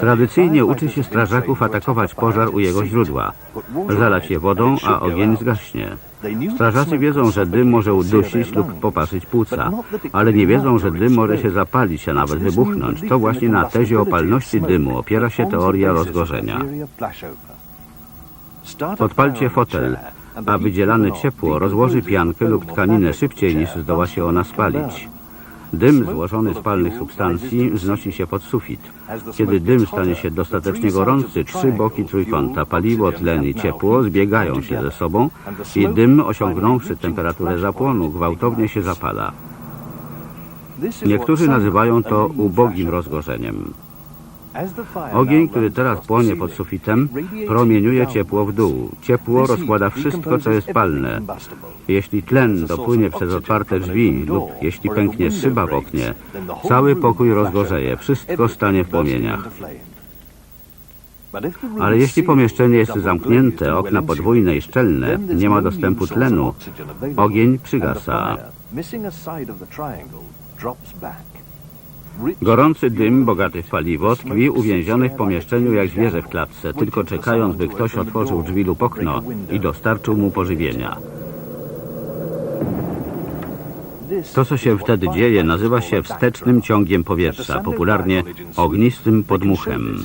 Tradycyjnie uczy się strażaków atakować pożar u jego źródła, zalać je wodą, a ogień zgaśnie. Strażacy wiedzą, że dym może udusić lub poparzyć płuca, ale nie wiedzą, że dym może się zapalić, a nawet wybuchnąć. To właśnie na tezie opalności dymu opiera się teoria rozgorzenia. Podpalcie fotel, a wydzielane ciepło rozłoży piankę lub tkaninę szybciej niż zdoła się ona spalić. Dym złożony z palnych substancji wznosi się pod sufit. Kiedy dym stanie się dostatecznie gorący, trzy boki trójkąta, paliwo, tlen i ciepło zbiegają się ze sobą i dym, osiągnąwszy temperaturę zapłonu, gwałtownie się zapala. Niektórzy nazywają to ubogim rozgorzeniem. Ogień, który teraz płonie pod sufitem, promieniuje ciepło w dół. Ciepło rozkłada wszystko, co jest palne. Jeśli tlen dopłynie przez otwarte drzwi lub jeśli pęknie szyba w oknie, cały pokój rozgorzeje, wszystko stanie w płomieniach. Ale jeśli pomieszczenie jest zamknięte, okna podwójne i szczelne, nie ma dostępu tlenu, ogień przygasa. Gorący dym, bogaty w paliwo, tkwi uwięziony w pomieszczeniu jak zwierzę w klatce, tylko czekając, by ktoś otworzył drzwi lub okno i dostarczył mu pożywienia. To, co się wtedy dzieje, nazywa się wstecznym ciągiem powietrza, popularnie ognistym podmuchem.